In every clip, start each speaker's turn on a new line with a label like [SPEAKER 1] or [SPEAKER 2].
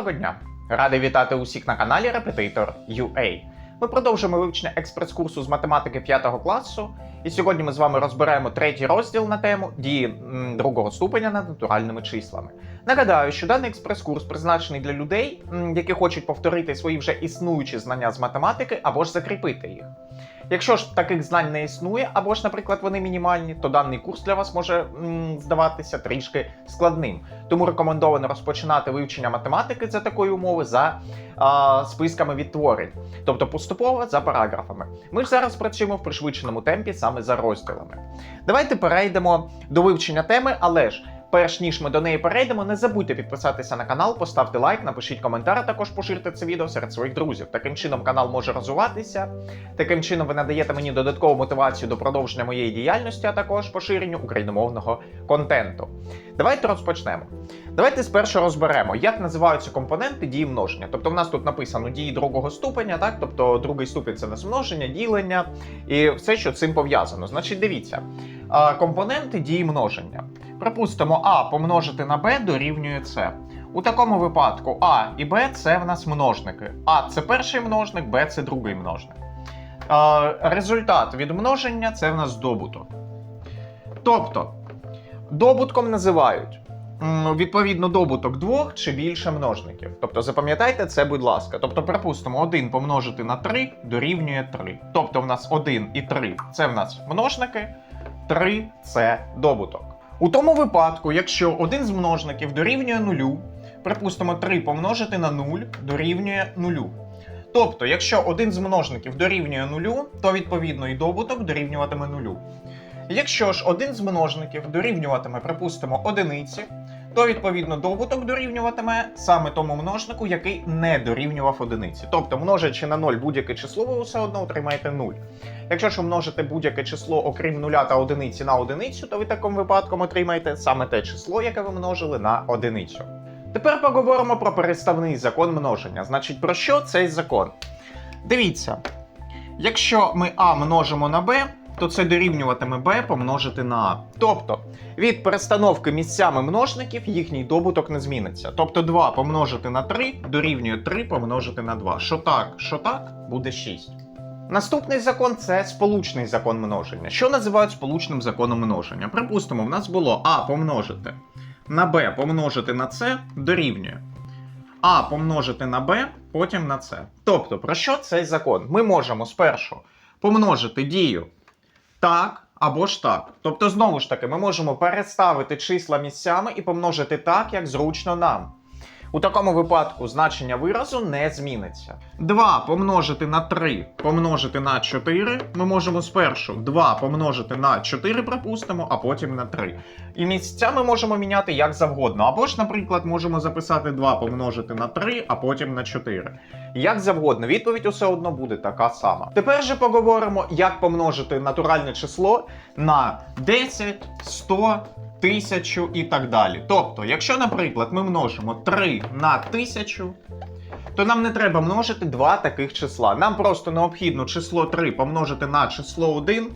[SPEAKER 1] Доброго дня! Радий вітати усіх на каналі Repetitor UA. Ми продовжуємо вивчення експрес-курсу з математики 5 класу, і сьогодні ми з вами розберемо третій розділ на тему дії другого ступеня над натуральними числами. Нагадаю, що даний експрес-курс призначений для людей, які хочуть повторити свої вже існуючі знання з математики або ж закріпити їх. Якщо ж таких знань не існує, або ж, наприклад, вони мінімальні, то даний курс для вас може м, здаватися трішки складним. Тому рекомендовано розпочинати вивчення математики за такої умови за а, списками відтворень, тобто поступово за параграфами. Ми ж зараз працюємо в пришвидшеному темпі саме за розділами. Давайте перейдемо до вивчення теми, але ж. Перш ніж ми до неї перейдемо, не забудьте підписатися на канал, поставте лайк, напишіть коментар, а також поширте це відео серед своїх друзів. Таким чином канал може розвиватися. Таким чином ви надаєте мені додаткову мотивацію до продовження моєї діяльності, а також поширенню україномовного контенту. Давайте розпочнемо. Давайте спершу розберемо, як називаються компоненти дії множення. Тобто, в нас тут написано дії другого ступеня, так? Тобто другий ступінь це в нас множення, ділення і все, що цим пов'язано. Значить, дивіться, компоненти дії множення. Припустимо, А помножити на Б дорівнює С. У такому випадку А і Б це в нас множники. А це перший множник, Б це другий множник. Е, результат від множення це в нас добуток. Тобто, добутком називають відповідно добуток двох чи більше множників. Тобто, запам'ятайте це, будь ласка. Тобто, припустимо, 1 помножити на 3 дорівнює 3. Тобто, в нас 1 і 3 це в нас множники, 3 це добуток. У тому випадку, якщо один з множників дорівнює нулю, припустимо, 3 помножити на 0 дорівнює нулю. Тобто, якщо один з множників дорівнює нулю, то відповідно і добуток дорівнюватиме нулю. Якщо ж один з множників дорівнюватиме, припустимо, одиниці, то відповідно добуток дорівнюватиме саме тому множнику, який не дорівнював одиниці. Тобто, множачи на 0 будь-яке число, ви все одно отримаєте 0. Якщо ж умножите будь-яке число, окрім нуля та одиниці на одиницю, то ви в такому випадку отримаєте саме те число, яке ви множили на одиницю. Тепер поговоримо про переставний закон множення. Значить, про що цей закон? Дивіться, якщо ми А множимо на Б, то це дорівнюватиме Б помножити на А. Тобто, від перестановки місцями множників їхній добуток не зміниться. Тобто 2 помножити на 3 дорівнює 3 помножити на 2. Що так, що так, буде 6. Наступний закон це сполучний закон множення. Що називають сполучним законом множення? Припустимо, в нас було А помножити на b помножити на c дорівнює а помножити на b, потім на c. Тобто, про що цей закон? Ми можемо спершу помножити дію так або ж так. Тобто, знову ж таки, ми можемо переставити числа місцями і помножити так, як зручно нам. У такому випадку значення виразу не зміниться. 2 помножити на 3 помножити на 4. Ми можемо спершу 2 помножити на 4, припустимо, а потім на 3. І місця ми можемо міняти як завгодно. Або ж, наприклад, можемо записати 2 помножити на 3, а потім на 4. Як завгодно, відповідь усе одно буде така сама. Тепер же поговоримо, як помножити натуральне число на 10, 100, тисячу і так далі. Тобто, якщо, наприклад, ми множимо 3 на 1000, то нам не треба множити два таких числа. Нам просто необхідно число 3 помножити на число 1.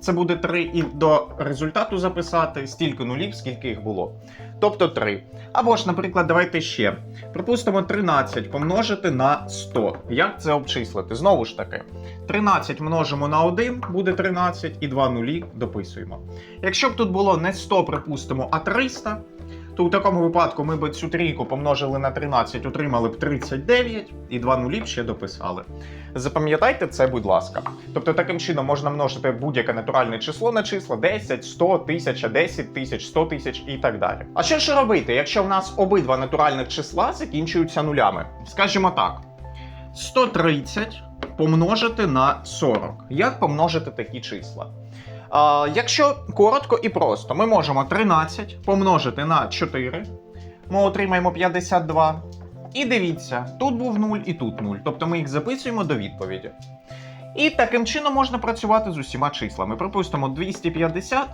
[SPEAKER 1] Це буде 3 і до результату записати стільки нулів, скільки їх було. Тобто 3. Або ж, наприклад, давайте ще. Припустимо, 13 помножити на 100. Як це обчислити? Знову ж таки, 13 множимо на 1, буде 13, і 2 нулі дописуємо. Якщо б тут було не 100, припустимо, а 300, то у такому випадку ми б цю трійку помножили на 13, отримали б 39, і 2 нулі б ще дописали. Запам'ятайте це, будь ласка. Тобто таким чином можна множити будь-яке натуральне число на числа 10, 100, 1000, 10 тисяч, 100 тисяч і так далі. А що ж робити, якщо в нас обидва натуральних числа закінчуються нулями? Скажімо так: 130 помножити на 40. Як помножити такі числа? А, якщо коротко і просто, ми можемо 13 помножити на 4, ми отримаємо 52. І дивіться, тут був 0 і тут 0. Тобто ми їх записуємо до відповіді. І таким чином можна працювати з усіма числами. Припустимо, 250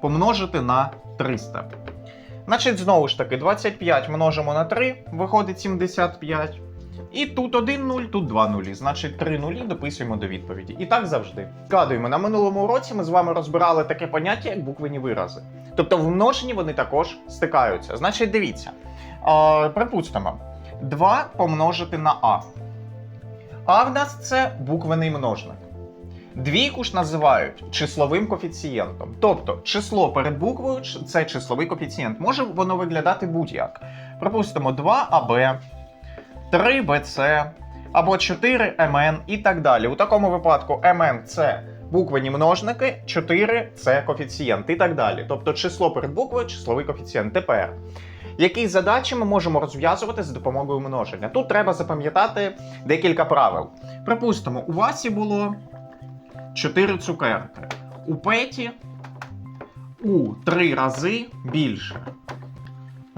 [SPEAKER 1] помножити на 300. Значить, знову ж таки, 25 множимо на 3, виходить 75. І тут один нуль, тут два нулі. Значить, три нулі дописуємо до відповіді. І так завжди. Згадуємо, на минулому уроці ми з вами розбирали таке поняття, як буквені вирази. Тобто в множенні вони також стикаються. Значить, дивіться. Е, припустимо, 2 помножити на А. А в нас це буквений множник. Двійку ж називають числовим коефіцієнтом. Тобто число перед буквою це числовий коефіцієнт. Може воно виглядати будь-як. Припустимо 2АБ, 3БЦ або 4МН і так далі. У такому випадку МН це буквені множники, 4 це коефіцієнт і так далі. Тобто число перед буквою числовий коефіцієнт. Тепер. Які задачі ми можемо розв'язувати за допомогою множення? Тут треба запам'ятати декілька правил. Припустимо, у Васі було 4 цукерки. У Петі у 3 рази більше.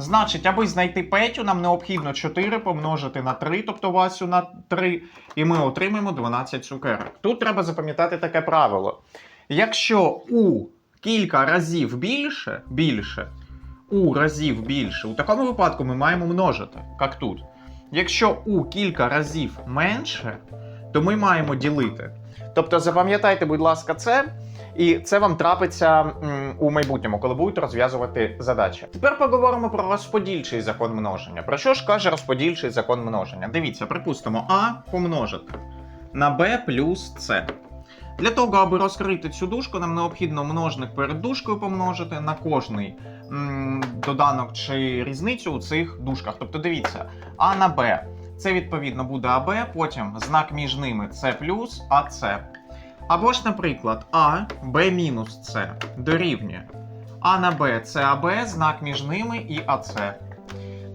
[SPEAKER 1] Значить, аби знайти Петю, нам необхідно 4 помножити на 3, тобто Васю на 3, і ми отримаємо 12 цукерок. Тут треба запам'ятати таке правило. Якщо у кілька разів більше, більше, у разів більше, у такому випадку ми маємо множити, як тут. Якщо у кілька разів менше, то ми маємо ділити. Тобто запам'ятайте, будь ласка, це, і це вам трапиться у майбутньому, коли будете розв'язувати задачі. Тепер поговоримо про розподільчий закон множення. Про що ж каже розподільчий закон множення? Дивіться, припустимо, А помножити на Б плюс С. Для того, аби розкрити цю дужку, нам необхідно множник перед дужкою помножити на кожний м, доданок чи різницю у цих дужках. Тобто дивіться, А на Б. Це відповідно буде АБ, потім знак між ними С плюс АС. Або ж, наприклад, А, Б мінус С дорівнює. А на Б це АБ, знак між ними і АС.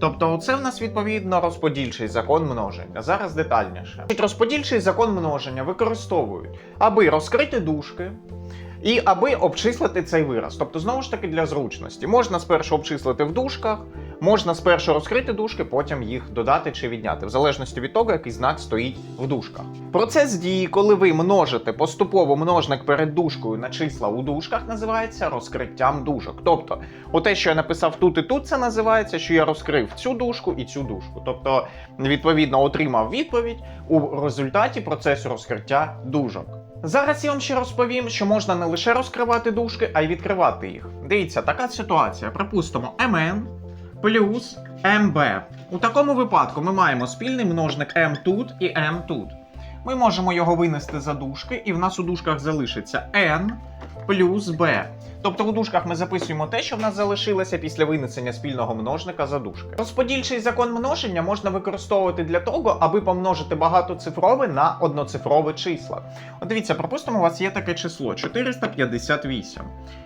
[SPEAKER 1] Тобто, це в нас відповідно розподільчий закон множення. Зараз детальніше. Розподільчий закон множення використовують, аби розкрити дужки. І аби обчислити цей вираз. Тобто, знову ж таки, для зручності. Можна спершу обчислити в дужках, можна спершу розкрити дужки, потім їх додати чи відняти, в залежності від того, який знак стоїть в дужках. Процес дії, коли ви множите поступово множник перед дужкою на числа у дужках, називається розкриттям дужок. Тобто, те, що я написав тут і тут, це називається, що я розкрив цю дужку і цю дужку. Тобто, відповідно, отримав відповідь у результаті процесу розкриття дужок. Зараз я вам ще розповім, що можна не лише розкривати дужки, а й відкривати їх. Дивіться, така ситуація. Припустимо, mn плюс mb. У такому випадку ми маємо спільний множник m тут і m тут. Ми можемо його винести за дужки, і в нас у дужках залишиться n плюс b. Тобто у дужках ми записуємо те, що в нас залишилося після винесення спільного множника за дужки. Розподільчий закон множення можна використовувати для того, аби помножити багатоцифрове на одноцифрове числа. От дивіться, припустимо, у вас є таке число 458,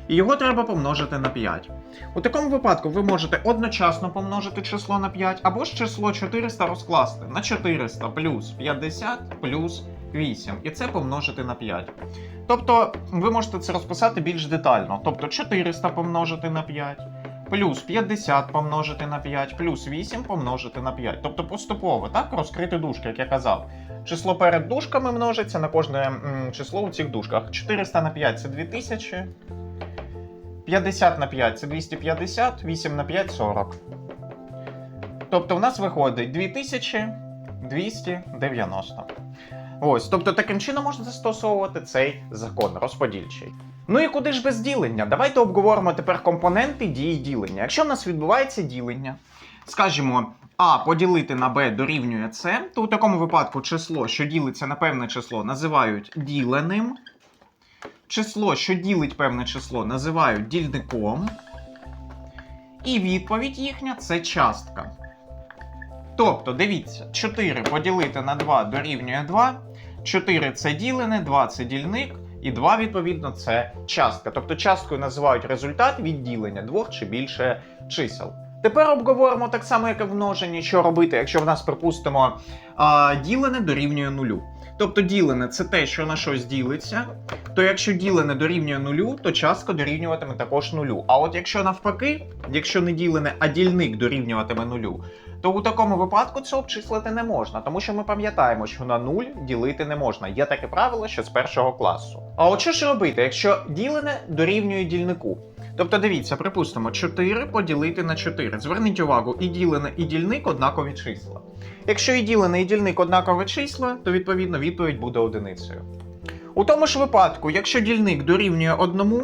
[SPEAKER 1] і його треба помножити на 5. У такому випадку ви можете одночасно помножити число на 5, або ж число 400 розкласти на 400 плюс 50 плюс 8, і це помножити на 5. Тобто ви можете це розписати більш детально. Тобто 400 помножити на 5, плюс 50 помножити на 5, плюс 8 помножити на 5. Тобто поступово, так, розкрити дужки, як я казав. Число перед дужками множиться на кожне м, число у цих дужках. 400 на 5 це 2000. 50 на 5 це 250, 8 на 5 40. Тобто в нас виходить 2290. Ось, тобто таким чином можна застосовувати цей закон розподільчий. Ну і куди ж без ділення? Давайте обговоримо тепер компоненти дії ділення. Якщо в нас відбувається ділення, скажімо, А поділити на Б дорівнює С, то у такому випадку число, що ділиться на певне число, називають діленим. Число, що ділить певне число, називають дільником. І відповідь їхня це частка. Тобто, дивіться, 4 поділити на 2 дорівнює 2. 4 це ділене, 2 це дільник, і 2, відповідно, це частка. Тобто часткою називають результат відділення двох чи більше чисел. Тепер обговоримо так само, як і в множенні, що робити, якщо в нас, припустимо, ділене дорівнює нулю. Тобто ділене це те, що на щось ділиться. То якщо ділене дорівнює нулю, то частка дорівнюватиме також нулю. А от якщо навпаки, якщо не ділене, а дільник дорівнюватиме нулю, то у такому випадку це обчислити не можна, тому що ми пам'ятаємо, що на 0 ділити не можна. Є таке правило, що з першого класу. А от що ж робити, якщо ділене дорівнює дільнику? Тобто дивіться, припустимо, 4 поділити на 4. Зверніть увагу, і ділене, і дільник однакові числа. Якщо і ділене, і дільник однакові числа, то відповідно відповідь буде одиницею. У тому ж випадку, якщо дільник дорівнює одному,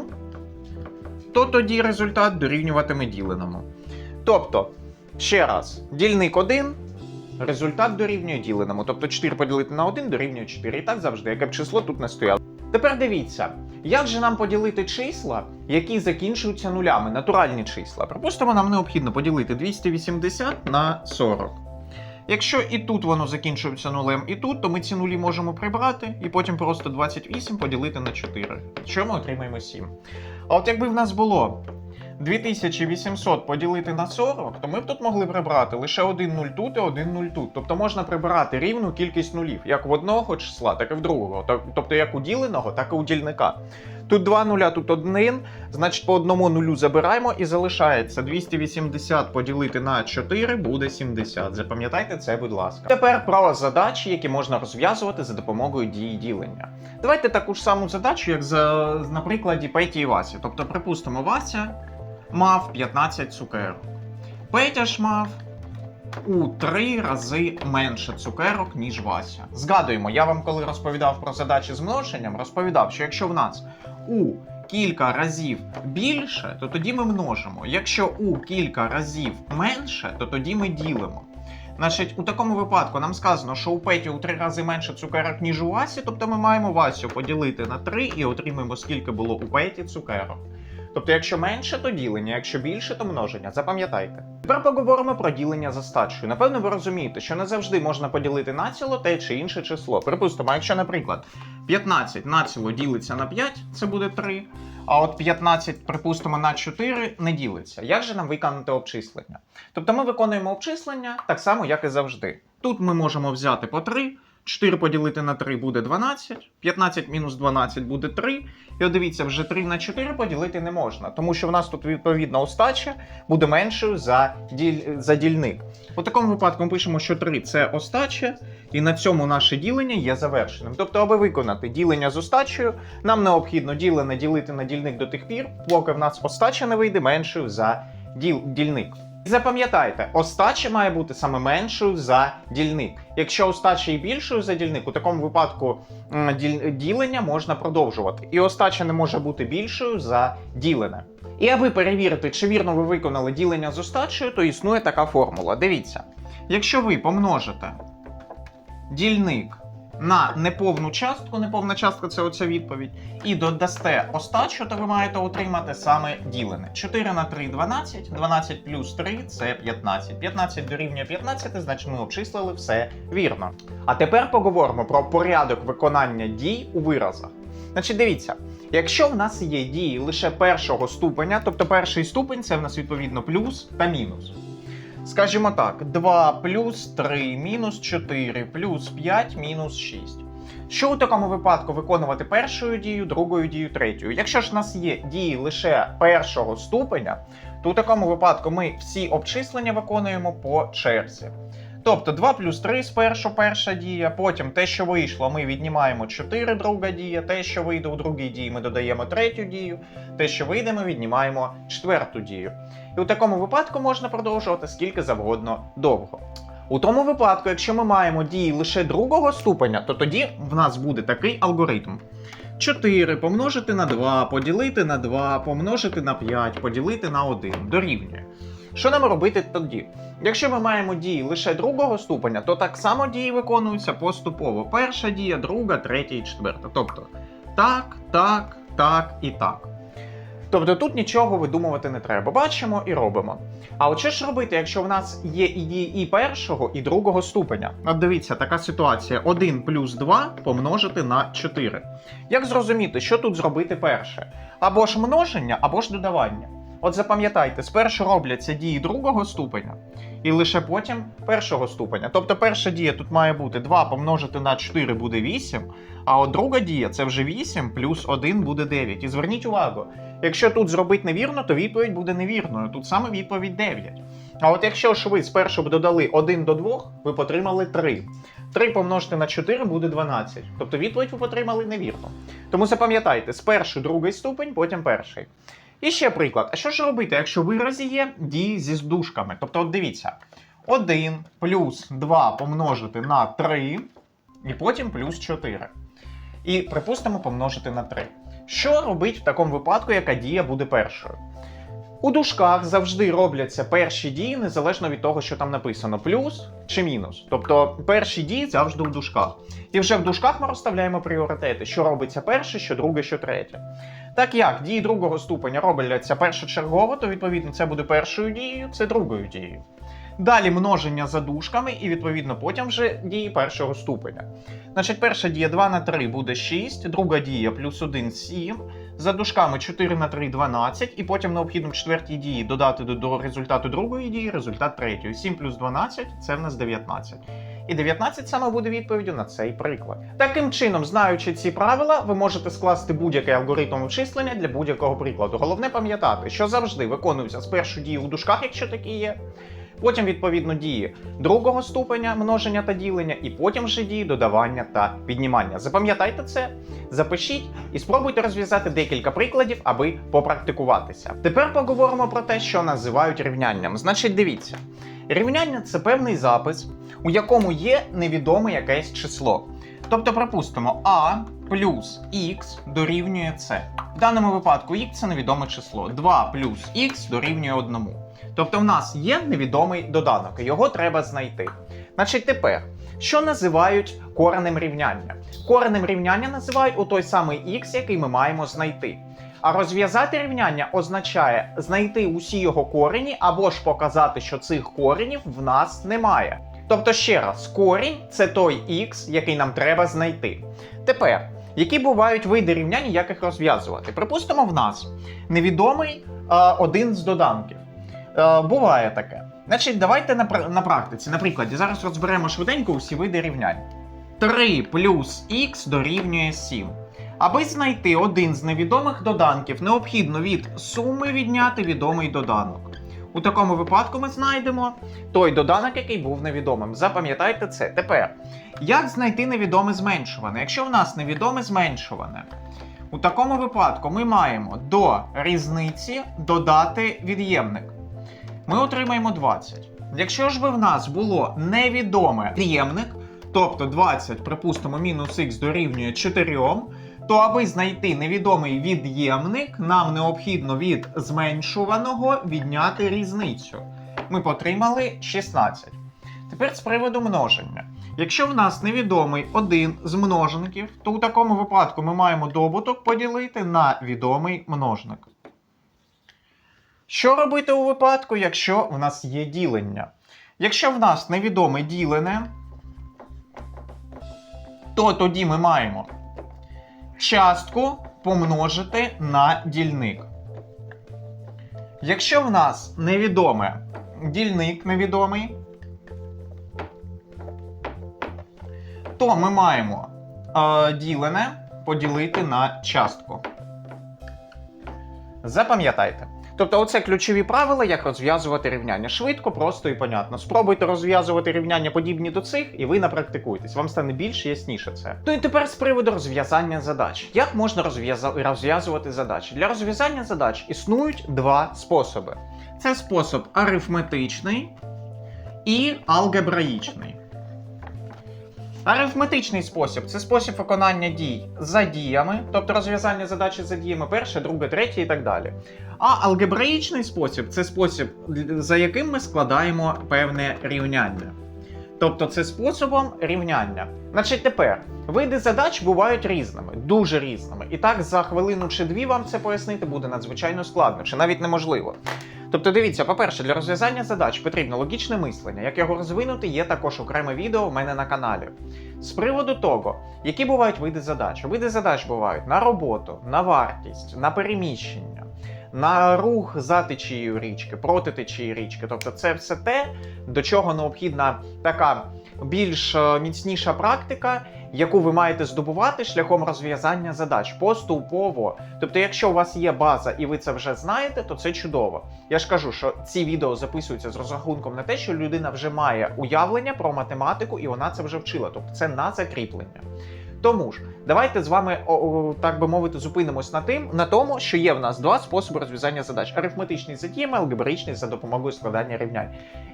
[SPEAKER 1] то тоді результат дорівнюватиме діленому. Тобто, ще раз, дільник 1, результат дорівнює діленому. Тобто 4 поділити на 1 дорівнює 4. І так завжди, яке б число тут не стояло. Тепер дивіться, як же нам поділити числа, які закінчуються нулями, натуральні числа. Припустимо, нам необхідно поділити 280 на 40. Якщо і тут воно закінчується нулем, і тут, то ми ці нулі можемо прибрати, і потім просто 28 поділити на 4. Що ми отримаємо 7. А от якби в нас було 2800 поділити на 40, то ми б тут могли прибрати лише один нуль тут і один нуль тут. Тобто можна прибирати рівну кількість нулів, як в одного числа, так і в другого. Тобто як у діленого, так і у дільника. Тут два нуля, тут один, значить по одному нулю забираємо і залишається 280 поділити на 4 буде 70. Запам'ятайте це, будь ласка. Тепер про задачі, які можна розв'язувати за допомогою дії ділення. Давайте таку ж саму задачу, як за, на прикладі Петі і Васі. Тобто, припустимо, Вася мав 15 цукерок. Петя ж мав у три рази менше цукерок, ніж Вася. Згадуємо, я вам коли розповідав про задачі з множенням, розповідав, що якщо в нас у кілька разів більше, то тоді ми множимо. Якщо у кілька разів менше, то тоді ми ділимо. Значить, у такому випадку нам сказано, що у Петі у три рази менше цукерок, ніж у Васі, тобто ми маємо Васю поділити на 3 і отримаємо, скільки було у Петі цукерок. Тобто, якщо менше, то ділення, якщо більше, то множення. Запам'ятайте. Тепер поговоримо про ділення за стачею. Напевно, ви розумієте, що не завжди можна поділити націло те чи інше число. Припустимо, якщо, наприклад, 15 націло ділиться на 5, це буде 3. А от 15, припустимо, на 4 не ділиться. Як же нам виконати обчислення? Тобто ми виконуємо обчислення так само, як і завжди. Тут ми можемо взяти по 3, 4 поділити на 3 буде 12, 15 мінус 12 буде 3. І от дивіться, вже 3 на 4 поділити не можна, тому що в нас тут відповідно остача буде меншою за, діль... за дільник. У такому випадку ми пишемо, що 3 це остача, і на цьому наше ділення є завершеним. Тобто, аби виконати ділення з остачею, нам необхідно ділене ділити на дільник до тих пір, поки в нас остача не вийде меншою за діл... дільник. І Запам'ятайте, остача має бути саме меншою за дільник. Якщо остача є більшою за дільник, у такому випадку ділення можна продовжувати. І остача не може бути більшою за ділене. І аби перевірити, чи вірно ви виконали ділення з остачею, то існує така формула. Дивіться, якщо ви помножите дільник на неповну частку, неповна частка це оця відповідь, і додасте остачу, то ви маєте отримати саме ділене. 4 на 3 12, 12 плюс 3 це 15. 15 дорівнює 15, значить ми обчислили все вірно. А тепер поговоримо про порядок виконання дій у виразах. Значить, дивіться, якщо в нас є дії лише першого ступеня, тобто перший ступень це в нас відповідно плюс та мінус. Скажімо так, 2 плюс 3 мінус 4 плюс 5 мінус 6. Що у такому випадку виконувати першою дією, другою дією, третьою? Якщо ж в нас є дії лише першого ступеня, то у такому випадку ми всі обчислення виконуємо по черзі. Тобто 2 плюс 3 спершу перша дія, потім те, що вийшло, ми віднімаємо 4 друга дія, те, що вийде у другій дії, ми додаємо третю дію, те, що вийде, ми віднімаємо четверту дію. І у такому випадку можна продовжувати скільки завгодно довго. У тому випадку, якщо ми маємо дії лише другого ступеня, то тоді в нас буде такий алгоритм. 4 помножити на 2, поділити на 2, помножити на 5, поділити на 1 дорівнює. Що нам робити тоді? Якщо ми маємо дії лише другого ступеня, то так само дії виконуються поступово. Перша дія, друга, третя і четверта. Тобто так, так, так і так. Тобто тут нічого видумувати не треба. Бачимо і робимо. А от що ж робити, якщо в нас є і дії і першого, і другого ступеня? От дивіться, така ситуація: 1 плюс 2 помножити на 4. Як зрозуміти, що тут зробити перше? Або ж множення, або ж додавання. От запам'ятайте, спершу робляться дії другого ступеня, і лише потім першого ступеня. Тобто перша дія тут має бути 2 помножити на 4 буде 8, а от друга дія це вже 8 плюс 1 буде 9. І зверніть увагу, якщо тут зробити невірно, то відповідь буде невірною. Тут саме відповідь 9. А от якщо ж ви спершу б додали 1 до 2, ви б отримали 3. 3 помножити на 4 буде 12. Тобто відповідь ви отримали невірно. Тому запам'ятайте, спершу другий ступень, потім перший. І ще приклад. А що ж робити, якщо в виразі є дії зі здушками? Тобто, от дивіться, 1 плюс 2 помножити на 3, і потім плюс 4. І припустимо помножити на 3. Що робить в такому випадку, яка дія буде першою? У дужках завжди робляться перші дії незалежно від того, що там написано плюс чи мінус. Тобто перші дії завжди у дужках. І вже в дужках ми розставляємо пріоритети, що робиться перше, що друге, що третє. Так як дії другого ступеня робляться першочергово, то відповідно це буде першою дією, це другою дією. Далі множення за дужками, і відповідно потім вже дії першого ступеня. Значить, перша дія 2 на 3 буде 6, друга дія плюс 1 7, за дужками 4 на 3 12, і потім необхідно в четвертій дії додати до, результату другої дії результат третьої. 7 плюс 12 це в нас 19. І 19 саме буде відповіддю на цей приклад. Таким чином, знаючи ці правила, ви можете скласти будь-який алгоритм обчислення для будь-якого прикладу. Головне пам'ятати, що завжди виконується спершу дії у дужках, якщо такі є. Потім, відповідно, дії другого ступеня множення та ділення, і потім вже дії додавання та піднімання. Запам'ятайте це, запишіть і спробуйте розв'язати декілька прикладів, аби попрактикуватися. Тепер поговоримо про те, що називають рівнянням. Значить, дивіться, рівняння це певний запис, у якому є невідоме якесь число. Тобто, припустимо, а плюс х дорівнює c. В даному випадку х це невідоме число. 2 плюс х дорівнює 1. Тобто в нас є невідомий доданок, його треба знайти. Значить, тепер, що називають коренем рівняння? Коренем рівняння називають у той самий х, який ми маємо знайти. А розв'язати рівняння означає знайти усі його корені або ж показати, що цих коренів в нас немає. Тобто, ще раз, корінь це той х, який нам треба знайти. Тепер, які бувають види рівнянь, як їх розв'язувати? Припустимо, в нас невідомий е, один з доданків. Е, буває таке. Значить, давайте на, на практиці. На прикладі, зараз розберемо швиденько усі види рівнянь. 3 плюс х дорівнює 7. Аби знайти один з невідомих доданків, необхідно від суми відняти відомий доданок. У такому випадку ми знайдемо той доданок, який був невідомим. Запам'ятайте це. Тепер, як знайти невідоме зменшуване? Якщо в нас невідоме зменшуване, у такому випадку ми маємо до різниці додати від'ємник. Ми отримаємо 20. Якщо ж би в нас було невідоме від'ємник, тобто 20, припустимо, мінус х дорівнює 4, то аби знайти невідомий від'ємник, нам необхідно від зменшуваного відняти різницю. Ми отримали 16. Тепер з приводу множення. Якщо в нас невідомий один з множників, то у такому випадку ми маємо добуток поділити на відомий множник. Що робити у випадку, якщо в нас є ділення? Якщо в нас невідоме ділене, то тоді ми маємо частку помножити на дільник. Якщо в нас невідоме дільник невідомий, то ми маємо е, ділене поділити на частку. Запам'ятайте. Тобто, оце ключові правила, як розв'язувати рівняння. Швидко, просто і понятно. Спробуйте розв'язувати рівняння подібні до цих, і ви напрактикуєтесь. Вам стане більш ясніше це. Ну і тепер з приводу розв'язання задач. Як можна розв'язувати задачі? Для розв'язання задач існують два способи: це спосіб арифметичний і алгебраїчний. Арифметичний спосіб це спосіб виконання дій за діями, тобто розв'язання задачі за діями перше, друге, третє і так далі. А алгебраїчний спосіб це спосіб, за яким ми складаємо певне рівняння. Тобто це способом рівняння. Значить, тепер види задач бувають різними, дуже різними. І так за хвилину чи дві вам це пояснити буде надзвичайно складно, чи навіть неможливо. Тобто, дивіться, по-перше, для розв'язання задач потрібно логічне мислення. Як його розвинути, є також окреме відео в мене на каналі. З приводу того, які бувають види задач. Види задач бувають на роботу, на вартість, на переміщення, на рух за течією річки, проти течії річки. Тобто, це все те, до чого необхідна така більш е, міцніша практика, яку ви маєте здобувати шляхом розв'язання задач поступово. Тобто, якщо у вас є база і ви це вже знаєте, то це чудово. Я ж кажу, що ці відео записуються з розрахунком на те, що людина вже має уявлення про математику і вона це вже вчила. Тобто це на закріплення. Тому ж, давайте з вами, так би мовити, зупинимось на тим, на тому, що є в нас два способи розв'язання задач: арифметичний за діями, алгебраїчний за допомогою складання рівнянь.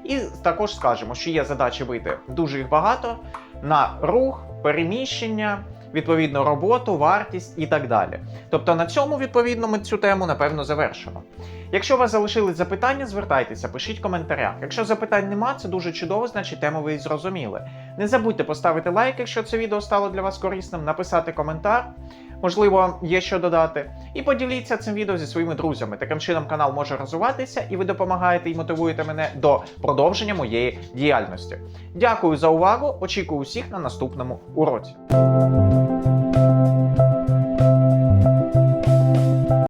[SPEAKER 1] І також скажемо, що є задачі вийти дуже їх багато на рух, переміщення відповідно роботу, вартість і так далі. Тобто на цьому відповідно ми цю тему напевно завершимо. Якщо у вас залишились запитання, звертайтеся, пишіть в коментарях. Якщо запитань нема, це дуже чудово, значить тему ви і зрозуміли. Не забудьте поставити лайк, якщо це відео стало для вас корисним, написати коментар, можливо, є що додати. І поділіться цим відео зі своїми друзями. Таким чином канал може розвиватися, і ви допомагаєте і мотивуєте мене до продовження моєї діяльності. Дякую за увагу! Очікую усіх на наступному уроці.